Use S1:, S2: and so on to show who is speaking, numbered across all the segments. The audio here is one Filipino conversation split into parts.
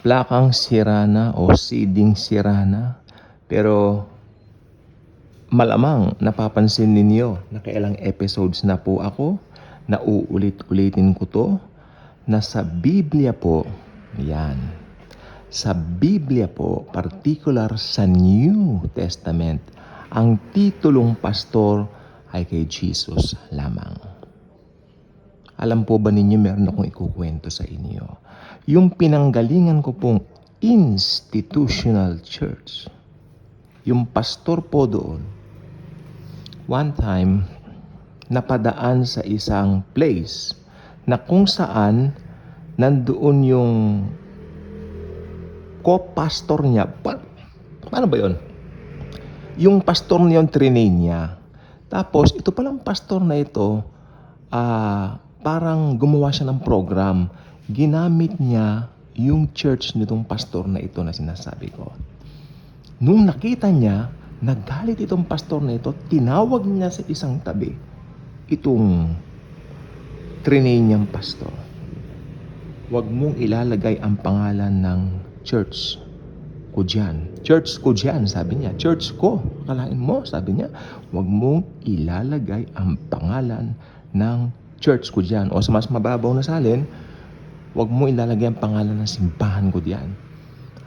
S1: plakang sirana o seeding sirana. Pero malamang napapansin ninyo na kailang episodes na po ako na uulit-ulitin ko to na sa Biblia po, yan, sa Biblia po, particular sa New Testament, ang titulong pastor ay kay Jesus lamang. Alam po ba ninyo meron akong ikukwento sa inyo? Yung pinanggalingan ko pong institutional church, yung pastor po doon, one time, napadaan sa isang place na kung saan nandoon yung co-pastor niya. Pa- paano ba yon? Yung pastor niya yung trinay niya. Tapos, ito palang pastor na ito, ah, parang gumawa siya ng program. Ginamit niya yung church nitong pastor na ito na sinasabi ko. Nung nakita niya, nagalit itong pastor na ito, tinawag niya sa isang tabi itong trinay niyang pastor. Huwag mong ilalagay ang pangalan ng church ko dyan. Church ko dyan, sabi niya. Church ko. Kalain mo, sabi niya. Huwag mong ilalagay ang pangalan ng church ko dyan. O sa mas mababaw na salin, huwag mo ilalagay ang pangalan ng simbahan ko diyan.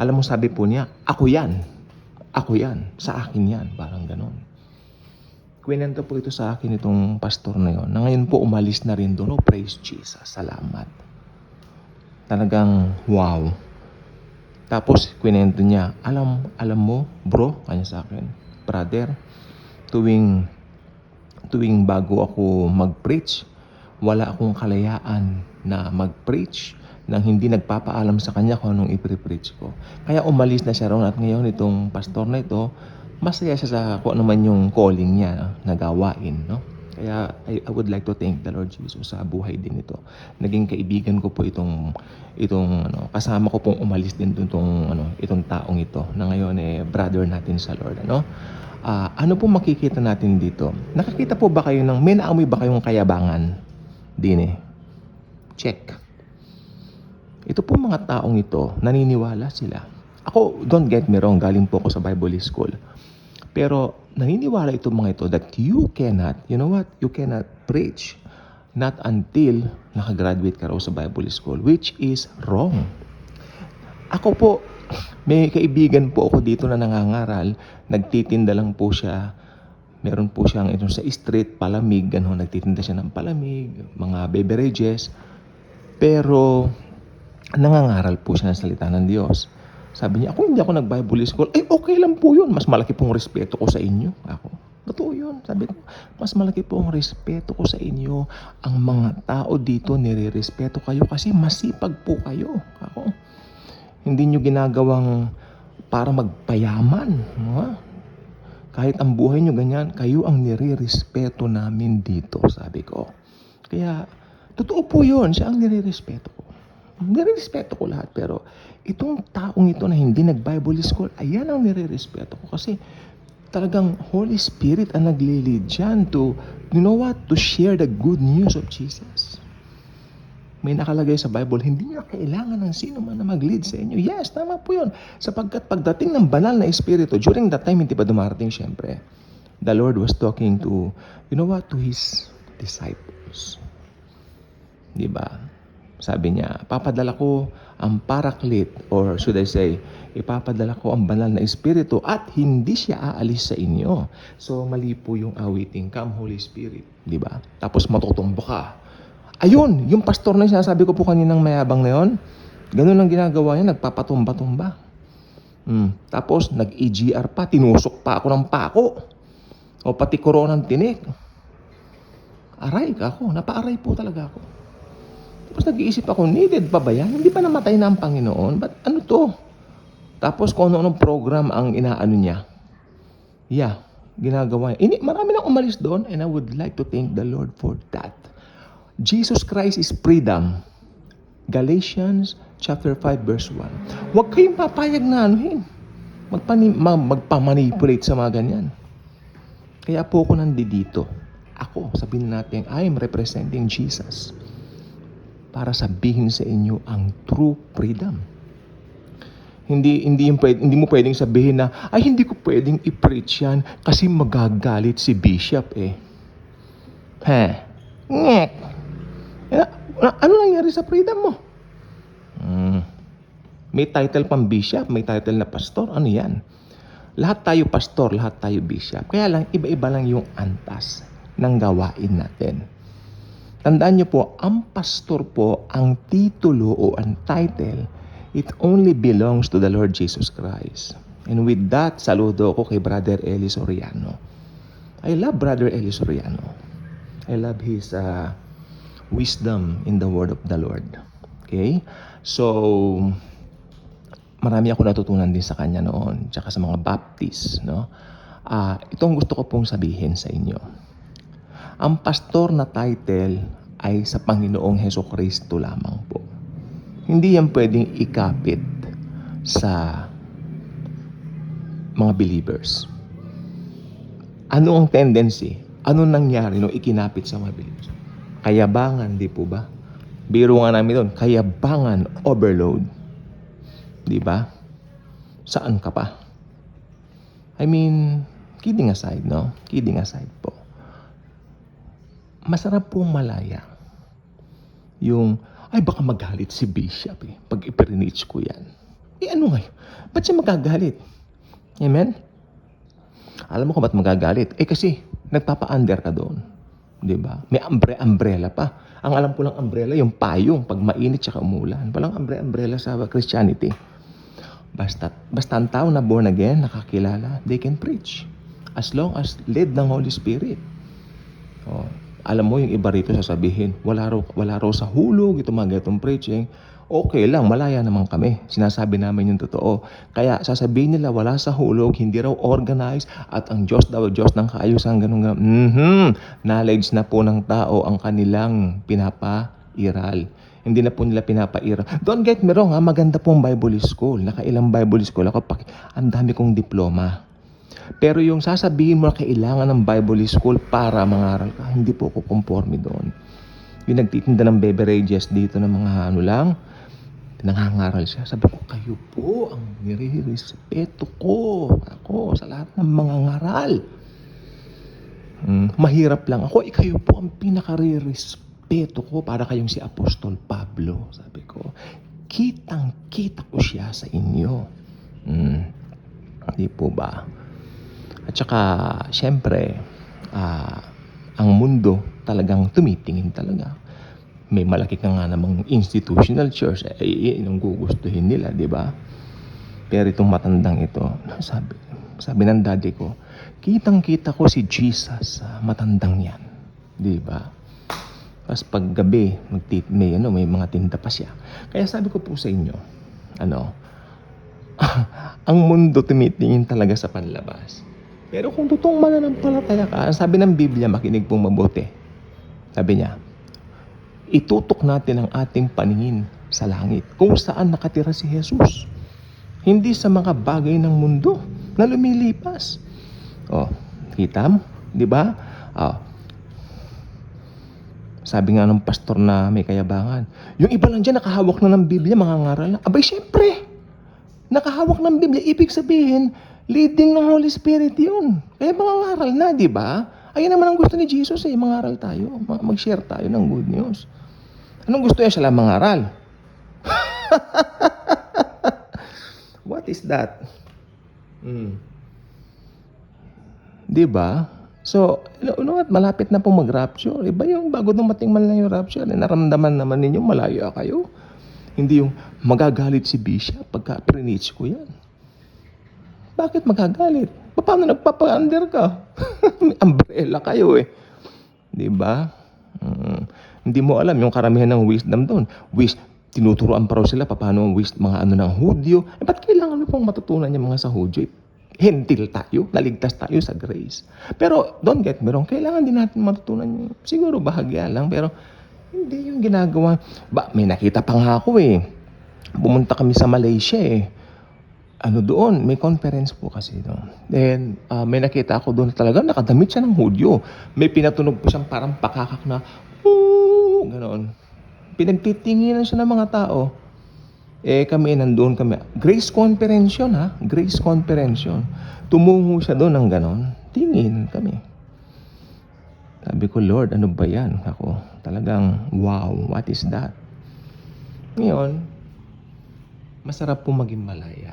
S1: Alam mo, sabi po niya, ako yan. Ako yan. Sa akin yan. Parang ganon. Kwento po ito sa akin itong pastor na yon. Na ngayon po umalis na rin doon. Oh, praise Jesus. Salamat. Talagang wow. Tapos kwento niya, alam, alam mo, bro, kanya sa akin, brother, tuwing, tuwing bago ako mag-preach, wala akong kalayaan na mag-preach nang hindi nagpapaalam sa kanya kung anong ipre-preach ko. Kaya umalis na siya roon at ngayon itong pastor na ito, masaya siya sa kung ano man yung calling niya na gawain, no? Kaya I, I would like to thank the Lord Jesus sa buhay din ito. Naging kaibigan ko po itong itong ano, kasama ko pong umalis din dun tong ano, itong taong ito na ngayon eh brother natin sa Lord, ano? Ah, ano po makikita natin dito? Nakakita po ba kayo ng may naamoy ba kayong kayabangan? Din eh. Check. Ito po mga taong ito, naniniwala sila. Ako, don't get me wrong, galing po ako sa Bible School. Pero naniniwala itong mga ito that you cannot, you know what, you cannot preach not until nakagraduate ka raw sa Bible School, which is wrong. Ako po, may kaibigan po ako dito na nangangaral, nagtitinda lang po siya, meron po siyang ito sa street, palamig, gano'n, nagtitinda siya ng palamig, mga beverages, pero nangangaral po siya ng salita ng Diyos. Sabi niya, ako hindi ako nag-Bible school. Eh, okay lang po yun. Mas malaki pong respeto ko sa inyo. Ako, totoo yun. Sabi ko, mas malaki po ang respeto ko sa inyo. Ang mga tao dito, nire-respeto kayo kasi masipag po kayo. Ako, hindi nyo ginagawang para magpayaman. Ha? Kahit ang buhay nyo ganyan, kayo ang nire-respeto namin dito, sabi ko. Kaya, totoo po yun. Siya ang nire-respeto ko. Nire-respeto ko lahat. Pero itong taong ito na hindi nag-Bible school, ayan ang nire-respeto ko. Kasi talagang Holy Spirit ang nagli-lead dyan to, you know what, to share the good news of Jesus. May nakalagay sa Bible, hindi niya kailangan ng sino man na mag-lead sa inyo. Yes, tama po yun. Sapagkat pagdating ng banal na Espiritu, during that time, hindi pa dumarating syempre. The Lord was talking to, you know what, to His disciples. Di ba? Sabi niya, papadala ko ang paraklit or should I say, ipapadala ko ang banal na espiritu at hindi siya aalis sa inyo. So mali po yung awiting, come Holy Spirit, di ba? Tapos matutumbo ka. Ayun, yung pastor na sinasabi ko po kaninang mayabang na yon, ganun ang ginagawa niya, nagpapatumba-tumba. Hmm. Tapos nag-EGR pa, tinusok pa ako ng pako. O pati koronang tinik. Aray ka ako, napaaray po talaga ako. Tapos nag-iisip ako, needed pa ba yan? Hindi pa namatay na ang Panginoon? Ba't ano to? Tapos kung ano-anong program ang inaano niya. Yeah, ginagawa niya. Ini, marami nang umalis doon and I would like to thank the Lord for that. Jesus Christ is freedom. Galatians chapter 5 verse 1. Huwag kayong papayag na anuhin. Magpani, ma, magpamanipulate sa mga ganyan. Kaya po ako nandito. Ako, sabihin natin, I am representing Jesus para sabihin sa inyo ang true freedom. Hindi hindi pwede, hindi mo pwedeng sabihin na ay hindi ko pwedeng i-preach yan kasi magagalit si bishop eh. He. Ngek. Ano nangyari sa freedom mo? Hmm. May title pang bishop, may title na pastor, ano yan? Lahat tayo pastor, lahat tayo bishop. Kaya lang, iba-iba lang yung antas ng gawain natin. Tandaan niyo po, ang pastor po, ang titulo o ang title, it only belongs to the Lord Jesus Christ. And with that, saludo ko kay Brother Eli Soriano. I love Brother Eli Soriano. I love his uh, wisdom in the word of the Lord. Okay? So, marami ako natutunan din sa kanya noon, tsaka sa mga Baptist, no? Ah, itong gusto ko pong sabihin sa inyo. Ang pastor na title ay sa Panginoong Heso Kristo lamang po. Hindi yan pwedeng ikapit sa mga believers. Ano ang tendency? Ano nangyari nung ikinapit sa mga believers? Kayabangan, di po ba? Biro nga namin doon, kayabangan overload. Di ba? Saan ka pa? I mean, kidding aside, no? Kidding aside po. Masarap pong malaya. Yung, ay baka magalit si Bishop eh, pag iperinich ko yan. Eh ano ngayon? Ba't siya magagalit? Amen? Alam mo kung ba't magagalit? Eh kasi, nagpapa-under ka doon. Di ba? May umbre umbrella pa. Ang alam ko lang umbrella, yung payong pag mainit tsaka umulan. Walang umbre umbrella sa Christianity. Basta, basta ang tao na born again, nakakilala, they can preach. As long as led ng Holy Spirit. Oh, alam mo yung iba rito sasabihin, wala raw, wala raw sa hulog itong mga ganitong preaching. Okay lang, malaya naman kami. Sinasabi namin yung totoo. Kaya sasabihin nila wala sa hulog, hindi raw organized, at ang Diyos daw, Diyos ng kaayusan, ganun ganun. Mhm. Knowledge na po ng tao ang kanilang pinapairal. Hindi na po nila pinapairal. Don't get me wrong, ha? maganda pong Bible school. Nakailang Bible school ako, ang dami kong diploma. Pero yung sasabihin mo na kailangan ng Bible school para mangaral ka, hindi po ako conforme doon. Yung nagtitinda ng beverages dito ng mga ano lang, nangangaral siya. Sabi ko, kayo po ang nire-respeto ko. Ako sa lahat ng mga ngaral. Hmm, mahirap lang ako. Eh, kayo po ang pinaka-respeto ko para kayong si Apostol Pablo. Sabi ko, kitang-kita ko siya sa inyo. Hmm, hindi po ba? At saka, syempre, ah, ang mundo talagang tumitingin talaga. May malaki ka nga namang institutional church, eh, eh, yung gugustuhin nila, di ba? Pero itong matandang ito, sabi, sabi ng daddy ko, kitang-kita ko si Jesus sa matandang yan. Di ba? Tapos pag gabi, magti- may, ano, may mga tinda pa siya. Kaya sabi ko po sa inyo, ano, ang mundo tumitingin talaga sa panlabas. Pero kung totoong mananampalataya ka, sabi ng Biblia, makinig pong mabuti. Sabi niya, itutok natin ang ating paningin sa langit kung saan nakatira si Jesus. Hindi sa mga bagay ng mundo na lumilipas. Oh, kita mo? Di ba? Oh. Sabi nga ng pastor na may kayabangan, yung iba lang dyan nakahawak na ng Biblia, mga ngaral na. Abay, syempre, nakahawak ng Biblia, ibig sabihin, leading ng Holy Spirit yun. Kaya mga ngaral na, di ba? Ayun naman ang gusto ni Jesus eh, mangaral tayo, ma- mag-share tayo ng good news. Anong gusto niya siya lang mangaral? What is that? Hmm. Di ba? So, know what, malapit na pong mag-rapture. Iba yung bago dumating man lang yung rapture, eh, naramdaman naman ninyo, malayo kayo. Hindi yung magagalit si Bishop pagka preach ko yan. Bakit magagalit? Paano nagpapa-under ka? May umbrella kayo eh. Di ba? Mm. Hindi mo alam yung karamihan ng wisdom doon. Wis, tinuturoan pa raw sila paano ang wis, mga ano ng Hudyo. Eh, ba't kailangan mo pong matutunan yung mga sa Hudyo? Eh, Hentil tayo, naligtas tayo sa grace. Pero don't get me wrong, kailangan din natin matutunan yung, siguro bahagya lang, pero hindi yung ginagawa. Ba, may nakita pa nga ako eh. Pumunta kami sa Malaysia eh ano doon, may conference po kasi doon. Then, ah, may nakita ako doon talaga, nakadamit siya ng hudyo. May pinatunog po siyang parang pakakak na, Ooh! Ganon. Pinagtitinginan siya ng mga tao. Eh kami nandoon kami. Grace conference yun ha. Grace conference yun. Tumungo siya doon ng ganon. Tingin kami. Sabi ko, Lord, ano ba yan? Ako, talagang, wow, what is that? Ngayon, masarap po maging malaya.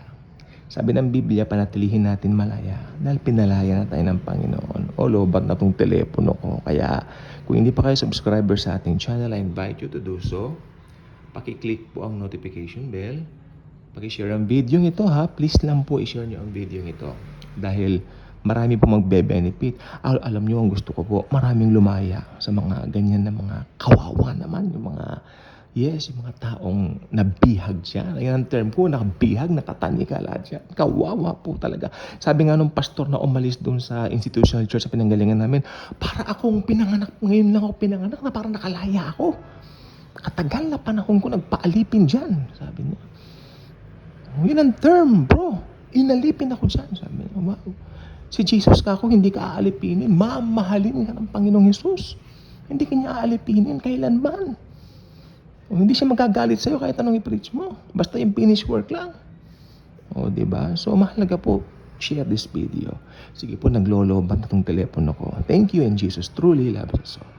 S1: Sabi ng Biblia, panatilihin natin malaya. Dahil pinalaya na tayo ng Panginoon. O lobat na tong telepono ko. Kaya, kung hindi pa kayo subscriber sa ating channel, I invite you to do so. Pakiclick po ang notification bell. Pakishare ang video ito ha. Please lang po i-share nyo ang video ito. Dahil marami po magbe-benefit. Al- alam nyo ang gusto ko po, maraming lumaya sa mga ganyan na mga kawawa naman. Yung mga, yes, yung mga taong nabihag siya. Yan ang term ko, nakabihag, nakatanika lahat siya. Kawawa po talaga. Sabi nga nung pastor na umalis doon sa institutional church sa pinanggalingan namin, para akong pinanganak, ngayon lang ako pinanganak na parang nakalaya ako. Katagal na panahon ko nagpaalipin dyan, sabi niya. Yun ang term, bro. Inalipin ako dyan, sabi niya. Wow. Si Jesus ka ako, hindi ka aalipinin. Mamahalin ka ng Panginoong Jesus. Hindi ka niya aalipinin kailanman. O, hindi siya magagalit sa'yo kahit anong i-preach mo. Basta yung finish work lang. O, di ba? So, mahalaga po, share this video. Sige po, nagloloban na tong telepono ko. Thank you and Jesus truly loves us all.